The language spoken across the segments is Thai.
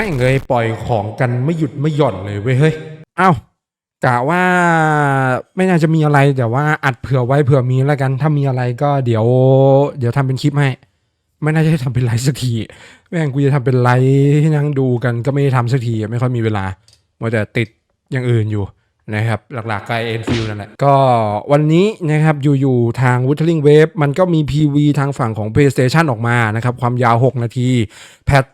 ไม่งเลยปล่อยของกันไม่หยุดไม่หย่อนเลยเว้ยเฮ้ย เอ้ากะว่าไม่น่าจะมีอะไรแต่ว่าอัดเผื่อไว้เผื่อมีแล้วกัน ถ้ามีอะไรก็เดี๋ยว เดี๋ยวทำเป็นคลิปให้ ไม่น่าจะได้ทำเป็นไลฟ์สักทีแม่งกูจะทำเป็นไลฟ์ให้นั่งดูกันก็ไม่ได้ทำสักทีไม่ค่อยมีเวลามัวแต่ติดอย่างอื่นอยู่ นะครับหลักๆก็เอ็นฟิลนั่นแหละ ก็วันนี้นะครับอยู่ๆทาง w o o d l i n g Wave มันก็มี PV ทางฝั่งของ PlayStation ออกมานะครับ ความยาว 6 นาที แพท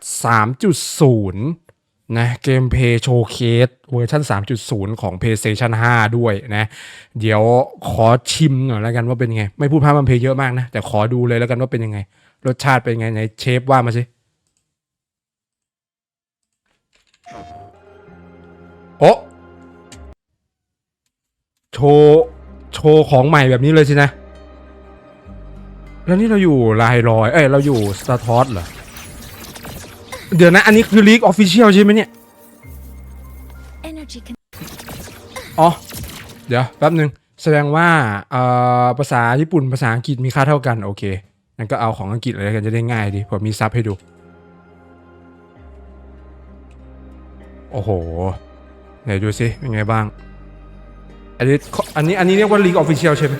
3.0 นะเกมเพย์โชว์เคสเวอร์ชัน3.0 ของ PlayStation 5 ด้วยนะ เดี๋ยวขอชิมหน่อยแล้วกันว่าเป็นไง ไม่พูดพร่ำมันเพย์เยอะมากนะ แต่ขอดูเลยแล้วกันว่าเป็นยังไง รสชาติเป็นยังไงในเชฟว่ามาสิ โชว์โชว์ของใหม่แบบนี้เลยสินะ แล้วนี่เราอยู่ลายรอย เอ้ย เราอยู่สตาร์ทอสเหรอ เดี๋ยวนะ อันนี้คือลีกออฟฟิเชียลใช่ไหมเนี่ย Energy can อ๋อ เดี๋ยวแป๊บหนึ่งแสดงว่าเอ่อภาษาญี่ปุ่นภาษาอังกฤษมีค่าเท่ากันโอเคงั้นก็เอาของอังกฤษเลยแล้วกันจะได้ง่ายดีผมมีซับให้ดู โอ้โห ไหนดูสิเป็นไงบ้าง อันนี้อันนี้อันนี้เรียกว่า League Official ใช่ไหม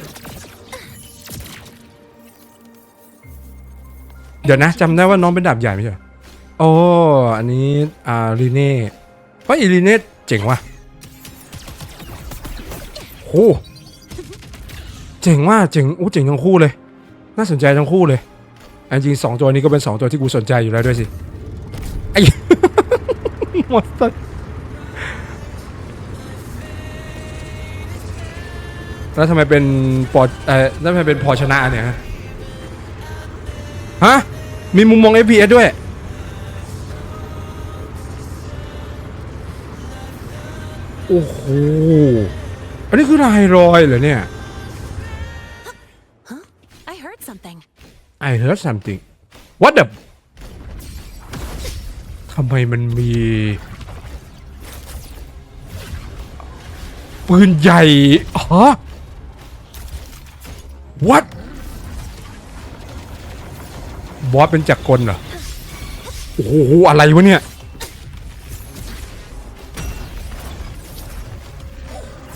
เดี๋ยวนะจำได้ว่าน้องเป็นดาบใหญ่ไม่ใช่โอ้อันนี้อ่าลีเน่เฮ้ยลีเน่เจ๋งว่ะโหเจ๋งว่าเจ๋งอู้เจ๋งทั้งคู่เลย น่าสนใจทั้งคู่เลยอันจริงสองตัวนี้ก็เป็นสองตัวที่กูสนใจอยู่แล้วด้วยสิไอ้หมดตัด แล้วทำไมเป็นปอเอ่อแล้วทำไมเป็นพอชนะเนี่ยฮะฮะ มีมุมมอง FPS ด้วย โอ้โห อันนี้คือลายรอยเหรอเนี่ย I heard something. I heard something What the ทำไมมันมี ปืนใหญ่ฮะ What บอสเป็นจักรกลเหรอ โอ้โห อะไรวะเนี่ย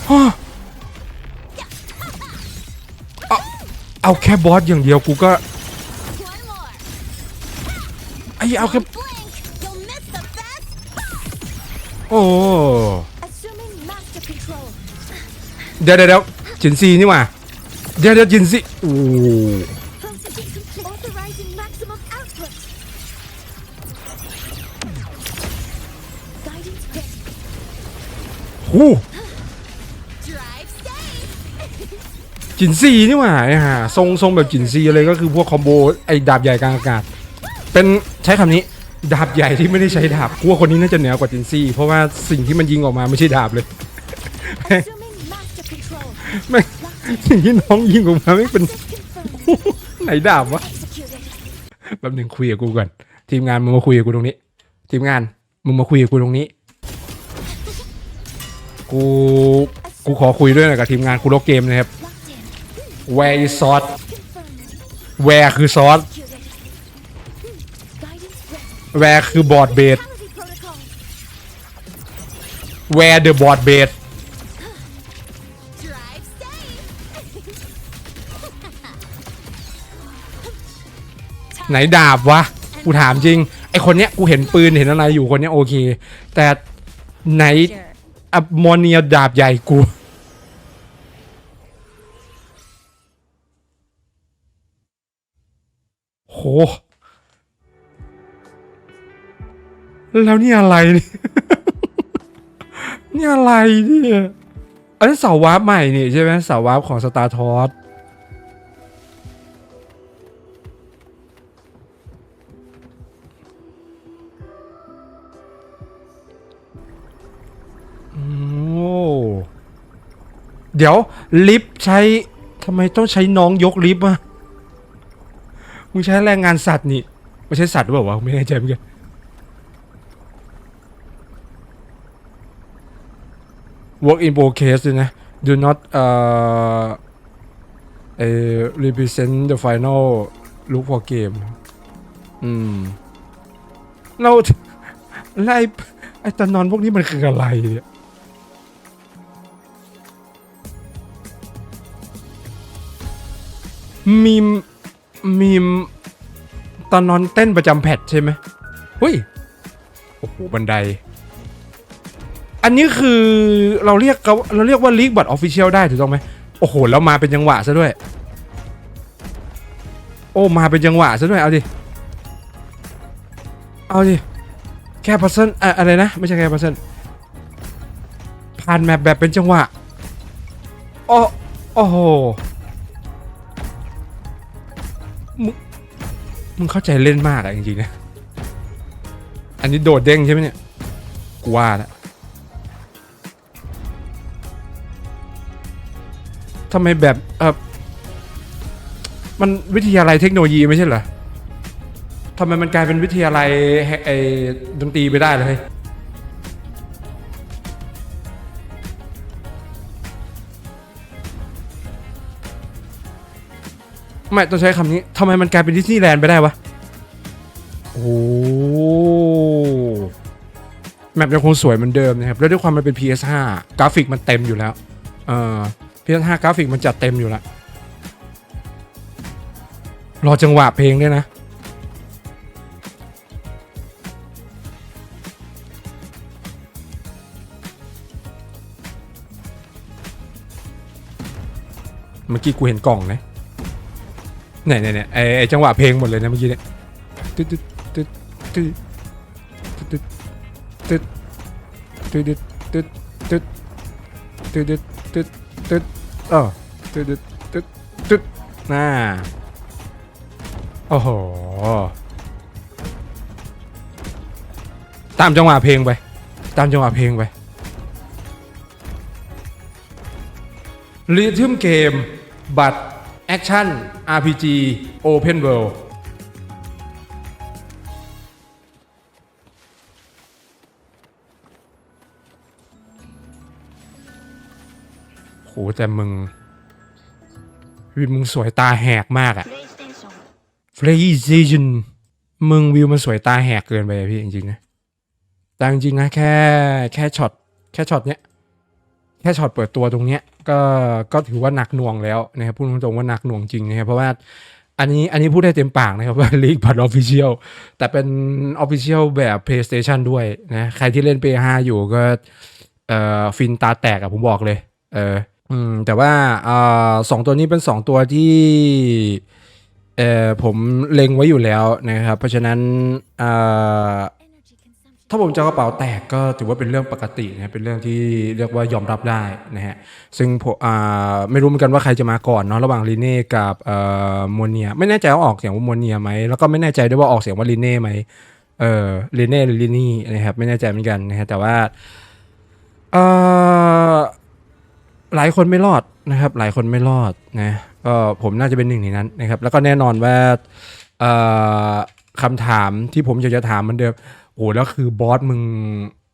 ฮะเอาเอาแค่บอสอย่างเดียวกูก็ One more. ไอ้เอาแค่ Blink. You'll miss the best. โอ้ Assuming master control. เดี๋ยวเดี๋ยวเดี๋ยวจินซีนี่หว่า เดี๋ยวเดี๋ยวจินซีโอ้ Processing complete. Authorizing maximum output. Guidance hit. โห Drive safe. จินซีนี่หว่าไอ้ห่าทรงทรงแบบจินซีเลยก็คือพวกคอมโบไอ้ดาบใหญ่กลางอากาศ เป็นใช้คำนี้ดาบใหญ่ที่ไม่ได้ใช้ดาบกูว่าคนนี้น่าจะเหนือกว่าจินซีเพราะว่าสิ่งที่มันยิงออกมาไม่ใช่ดาบเลย Assuming master control. แม่ สิ่งที่น้องยิงออกมาไม่เป็น ไหนดาบวะแป๊บหนึ่งคุยกับกูก่อน ทีมงานมึงมาคุยกับกูตรงนี้ ทีมงานมึงมาคุยกับกูตรงนี้ กูกูขอคุยด้วยหน่อยกับทีมงานกูลกเกมนะครับ Locked in. Where is sauce Where คือ Sword Executed. Guidance hit. Where คือบอร์ดเบส Fatality protocol. Where the board base ไหนดาบวะ กูถามจริง ไอคนเนี้ยกูเห็นปืนเห็นอะไรอยู่คนเนี้ยโอเค แต่ไหนอัมโมเนียดาบใหญ่กู โห แล้วนี่อะไร นี่นี่อะไรเนี่ย อันนี้เสาวาร์ปใหม่นี่ใช่ไหมเสาวาร์ปของสตาร์ทอสเดี๋ยว ลิฟต์ใช้ทำไมต้องใช้น้องยกลิฟต์อะมึงใช้แรงงานสัตว์นี่ไม่ใช่สัตว์หรือเปล่าวะไม่แน่ใจเหมือนกัน work in progress ด้วยนะ do not uh, uh, represent the final look for game อืม เราแล้วไอ้ไอ้ตานอนพวกนี้มันคืออะไรเนี่ยมีมมีมตานอนเต้นประจำแพทใช่ไหมเฮ้ย โอ้โห บันได อันนี้คือเราเรียกเขาเราเรียกว่าลีกบัตรออฟฟิเชียลได้ถูกต้องไหมโอ้โห แล้วมาเป็นจังหวะซะด้วย โอ้มาเป็นจังหวะซะด้วยเอาดิเอาดิแค่พัซเซิลอะอะไรนะ ไม่ใช่แค่พัซเซิลผ่านแมปแบบเป็นจังหวะโอ้โอ้โหมึงมึงเข้าใจเล่นมากอะจริงๆนะ อันนี้โดดเด้งใช่ไหมเนี่ยกูว่าแล้ว ทำไมแบบเออมันวิทยาลัยเทคโนโลยีไม่ใช่เหรอทำไมมันกลายเป็นวิทยาลัยไอ้ดนตรีไปได้เลยไม่ต้องใช้คำนี้ทำไมมันกลายเป็นดิสนีย์แลนด์ไปได้วะ โอ้แมปยังคงสวยเหมือนเดิมนะครับ แล้วด้วยความมันเป็น PS5 กราฟิกมันเต็มอยู่แล้ว เออ PS5 กราฟิกมันจัดเต็มอยู่ล้วรอจังหวะเพลงด้วยนะ เมื่อกี้กูเห็นกล่องนะเนี่ยเนี่ยเนี่ยไอไอจังหวะเพลงหมดเลยนะเมื่อกี้เนี่ยตึ๊ดตึ๊ดตึ๊ดตึ๊ดตึ๊ดตึ๊ดตึ๊ดตึ๊ดตึ๊ดตึ๊ดตึ๊ดตึ๊ด เออตึ๊ดตึ๊ดตึ๊ดตึ๊ดน่าโอ้โห ตามจังหวะเพลงไป ตามจังหวะเพลงไปรีทึมเกม บัตร แอคชั่น RPG Open World โหแต่มึงวิวมึงสวยตาแหกมากอะ PlayStation มึงวิวมันสวยตาแหกเกินไปอะพี่จริงๆนะแต่จริงๆนะแค่แค่ช็อตแค่ช็อตเนี้ยแค่ช็อตเปิดตัวตรงเนี้ยก็ก็ถือว่าหนักหน่วงแล้วนะครับพูดตรงๆว่าหนักหน่วงจริงนะครับเพราะว่าอันนี้อันนี้พูดได้เต็มปากนะครับว่าลีกบัตรออฟฟิเชียลแต่เป็นออฟฟิเชียลแบบ PlayStation ด้วยนะใครที่เล่น PS5 อยู่ก็เอ่อฟินตาแตกอะผมบอกเลย เออ อืมแต่ว่าอ่อสองตัวนี้เป็นสองตัวที่เออผมเล็งไว้อยู่แล้วนะครับ เพราะฉะนั้นอ่อ Energy consumption. ถ้าผมจะกระเป๋าแตกก็ถือว่าเป็นเรื่องปกตินะเป็นเรื่องที่เรียกว่ายอมรับได้นะฮะซึ่งผมอ่าไม่รู้เหมือนกันว่าใครจะมาก่อนเนาะระหว่างลีเน่กับเอ่อโมเนียไม่แน่ใจว่าออกเสียงว่าโมเนียไหมแล้วก็ไม่แน่ใจด้วยว่าออกเสียงว่าลีเน่ไหมเออลีเน่หรือลีนี่นะครับไม่แน่ใจเหมือนกันนะฮะแต่ว่าเหลายคนไม่รอดนะครับ หลายคนไม่รอดนะก็ผมน่าจะเป็นหนึ่งในนั้นนะครับ แล้วก็แน่นอนว่าคำถามที่ผมอยากจะถามมันเดิมโอ้แล้วคือบอสมึง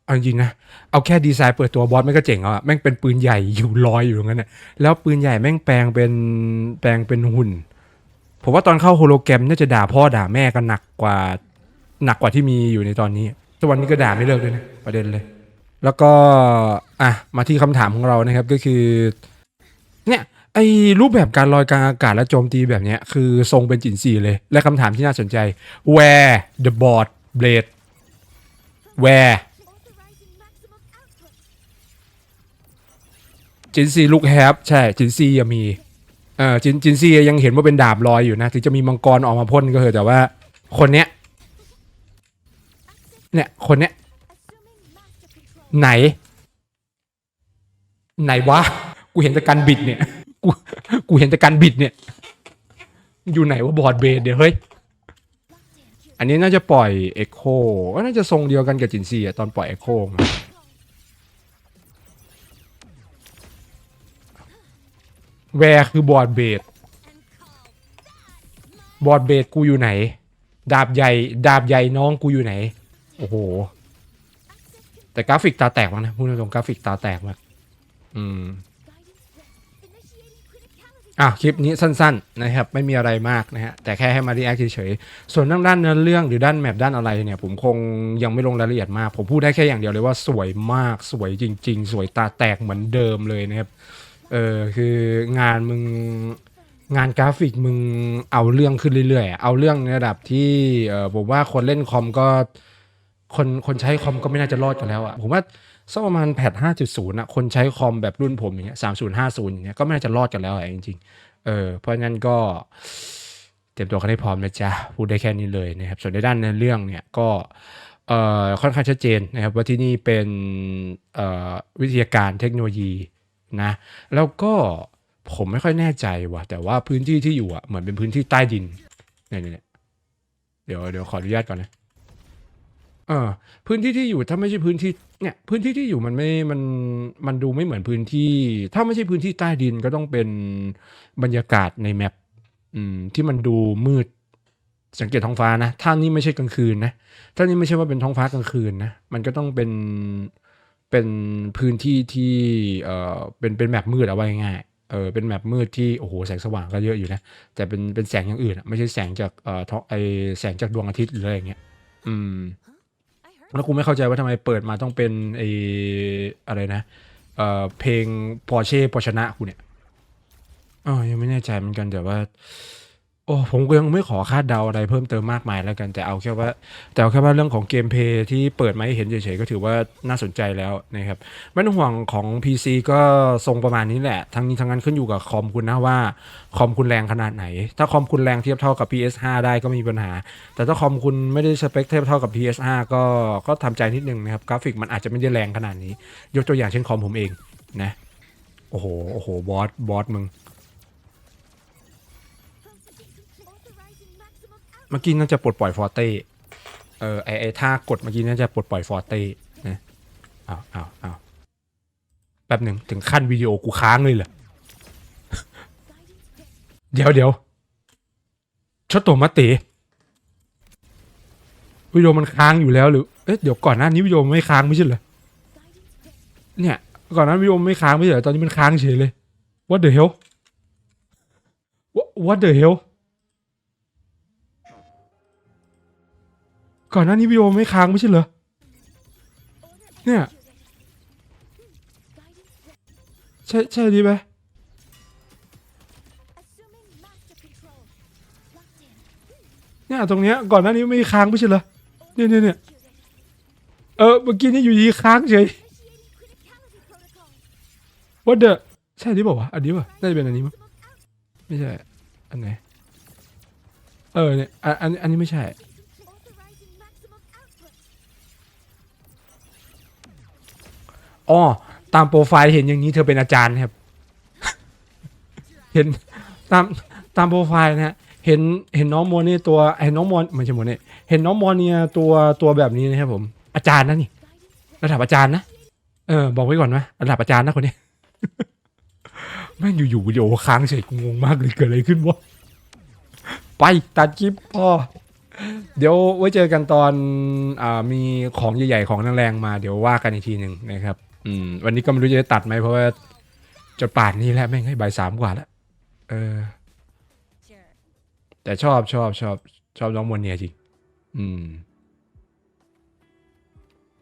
เอาจริงนะ เอาแค่ดีไซน์เปิดตัวบอสแม่งก็เจ๋งแล้วอะแม่งเป็นปืนใหญ่อยู่ลอยอยู่อย่างนั้นน่ะแล้วปืนใหญ่แม่งแปลงเป็นแปลงเป็นหุ่น ผมว่าตอนเข้าโฮโลแกรมน่าจะด่าพ่อด่าแม่กันหนักกว่าหนักกว่าที่มีอยู่ในตอนนี้ทุกวันนี้ก็ด่าไม่เลิกเลยนะประเด็นเลย แล้วก็อะมาที่คำถามของเรานะครับก็คือ เนี่ยไอ้รูปแบบการลอยกลางอากาศและโจมตีแบบเนี้ยคือทรงเป็นจินซีเลย และคำถามที่น่าสนใจ where the board blade where จินซีลูกแฮปใช่ จินซียังมีเออจินจินซียังเห็นว่าเป็นดาบลอยอยู่นะถึงจะมีมังกรออกมาพ่นก็เถอะแต่ว่า คนเนี้ยเนี่ยคนเนี้ย ไหน ไหนวะ กูเห็นแต่การบิดเนี่ย กูกูเห็นแต่การบิดเนี่ย อยู่ไหนว่าบอร์ดเบสเดี๋ยวเฮ้ย อันนี้น่าจะปล่อยเอ็กโคก็น่าจะทรงเดียวกันกับจินซีอะตอนปล่อยเอ็กโคแวร์คือบอร์ดเบสบอร์ดเบสกูอยู่ไหน ดาบใหญ่ ดาบใหญ่น้องกูอยู่ไหน โอ้โห แต่กราฟิกตาแตกมากนะพูดตรงๆกราฟิกตาแตกมากอืมอะคลิปนี้สั้นๆนะครับไม่มีอะไรมากนะฮะแต่แค่ให้มารีแอคเฉยๆส่วนด้านด้านเนื้อเรื่องหรือด้านแมปด้านอะไรเนี่ยผมคงยังไม่ลงรายละเอียดมาก ผมพูดได้แค่อย่างเดียวเลยว่าสวยมากสวยจริง ๆ สวยตาแตกเหมือนเดิมเลยนะครับเออคืองานมึงงานกราฟิกมึงเอาเรื่องขึ้นเรื่อยๆอะเอาเรื่องในระดับที่เออผมว่าคนเล่นคอมก็ คนคนใช้คอมก็ไม่น่าจะรอดกันแล้วอะผมว่าสักประมาณแพท5.0อะคนใช้คอมแบบรุ่นผมอย่างเงี้ย3050อย่างเงี้ยก็ไม่น่าจะรอดกันแล้วอะจริงๆเออเพราะงั้นก็เตรียมตัวกันให้พร้อมนะจ๊ะพูดได้แค่นี้เลยนะครับส่วนในด้านในเรื่องเนี่ยก็เอ่อค่อนข้างชัดเจนนะครับว่าที่นี่เป็นเอ่อวิทยาการเทคโนโลยีนะแล้วก็ผมไม่ค่อยแน่ใจว่ะแต่ว่าพื้นที่ที่อยู่อะเหมือนเป็นพื้นที่ใต้ดินเนี่ยเดี๋ยวเดี๋ยวขออนุญาตก่อนนะ เออพื้นที่ที่อยู่ถ้าไม่ใช่พื้นที่เนี่ยพื้นที่ที่อยู่มันไม่มันมันดูไม่เหมือนพื้นที่ ถ้าไม่ใช่พื้นที่ใต้ดินก็ต้องเป็นบรรยากาศในแมปอืมที่มันดูมืด สังเกตท้องฟ้านะถ้านี่ไม่ใช่กลางคืนนะถ้านี่ไม่ใช่ว่าเป็นท้องฟ้ากลางคืนนะมันก็ต้องเป็นเป็นพื้นที่ที่เออเป็นเป็นแมปมืดเอาไว้ง่ายเออเป็นแมปมืดที่โอ้โหแสงสว่างก็เยอะอยู่นะแต่เป็นเป็นแสงอย่างอื่นไม่ใช่แสงจากเอ่อท้องไอแสงจากดวงอาทิตย์หรืออะไรอย่างเงี้ยอืม แล้วกูไม่เข้าใจว่าทำไมเปิดมาต้องเป็นไออะไรนะเอ่อเพลงพอเช่พอชนะกูเนี่ยอ๋อยังไม่แน่ใจเหมือนกันแต่ว่า โอ้ผมก็ยังไม่ขอคาดเดาอะไรเพิ่มเติมมากมายแล้วกัน แต่เอาแค่ว่าแต่เอาแค่ว่าเรื่องของเกมเพย์ที่เปิดมาให้เห็นเฉยๆก็ถือว่าน่าสนใจแล้วนะครับไม่ต้องห่วงของ PC ก็ทรงประมาณนี้แหละ ทั้งนี้ทั้งนั้นขึ้นอยู่กับคอมคุณนะว่าคอมคุณแรงขนาดไหน ถ้าคอมคุณแรงเทียบเท่ากับ PS5 ได้ก็ไม่มีปัญหา แต่ถ้าคอมคุณไม่ได้สเปคเทียบเท่ากับ PS5 ก็ก็ทำใจนิดนึงนะครับกราฟิกมันอาจจะไม่ได้แรงขนาดนี้ ยกตัวอย่างเช่นคอมผมเองนะโอ้โหโอ้โหบอสบอสมึง มื่อกี้น่าจะปลดปล่อยฟอร์เต้เออไอไอท่ากดเมื่อกี้น่าจะปลดปล่อยฟอร์เต้นะอ้าวอ้าวอ้าวแป๊บหนึ่งถึงขั้นวิดีโอกูค้างเลยเหรอเดี๋ยวเดี๋ยวชดตัวมาเตวิดีโอมันค้างอยู่แล้วหรือเอ๊ะเดี๋ยวก่อนหน้านี้วิดีโอไม่ค้างไม่ใช่เหรอเนี่ยก่อนหน้าวิดีโอไม่ค้างไม่ใช่เหรอตอนนี้มันค้างเฉยเลย what the hell what what the hell ก่อนหน้านี้วิดีโอไม่ค้างไม่ใช่เหรอ เนี่ย ใช่ใช่ดีไหมเนี่ยตรงเนี้ยก่อนหน้านี้ไม่ค้างไม่ใช่เหรอ เนี่ยเนี่ยเนี่ยเออเมื่อกี้นี่อยู่ดีค้างเฉย Initiating criticality protocol. what the ใช่ที่บอกว่าวะอันนี้ป่ะน่าจะเป็นอันนี้มั้งไม่ใช่ อันไหน เออเนี่ยอันอันอันนี้ไม่ใช่ อ๋อตามโปรไฟล์เห็นอย่างนี้เธอเป็นอาจารย์ครับ เห็นตามตามโปรไฟล์นะฮะเห็นเห็นน้องโมเนี่ตัวเห็นน้องโมนไม่ใช่โมเนี่ยเห็นน้องโมเนี่ยตัวตัวแบบนี้นะครับผม อาจารย์นะนี่ ระดับอาจารย์นะเออบอกไว้ก่อนนะระดับอาจารย์นะคนนี้แม่งอยู่ๆวิดีโอค้างเฉยกูงงมากเลยเกิดอะไรขึ้นวะไปตัดคลิปพ่อเดี๋ยวไว้เจอกันตอนอมีของใหญ่ๆของแรงๆมาเดี๋ยวว่ากันอีกทีหนึ่งนะครับ อืม วันนี้ก็ไม่รู้จะตัดไหมเพราะว่าจนป่านนี้แล้วแม่งให้ใบายสามกว่าแล้วเออ แต่ชอบชอบชอบชอบน้องมวนเนียจริง อืม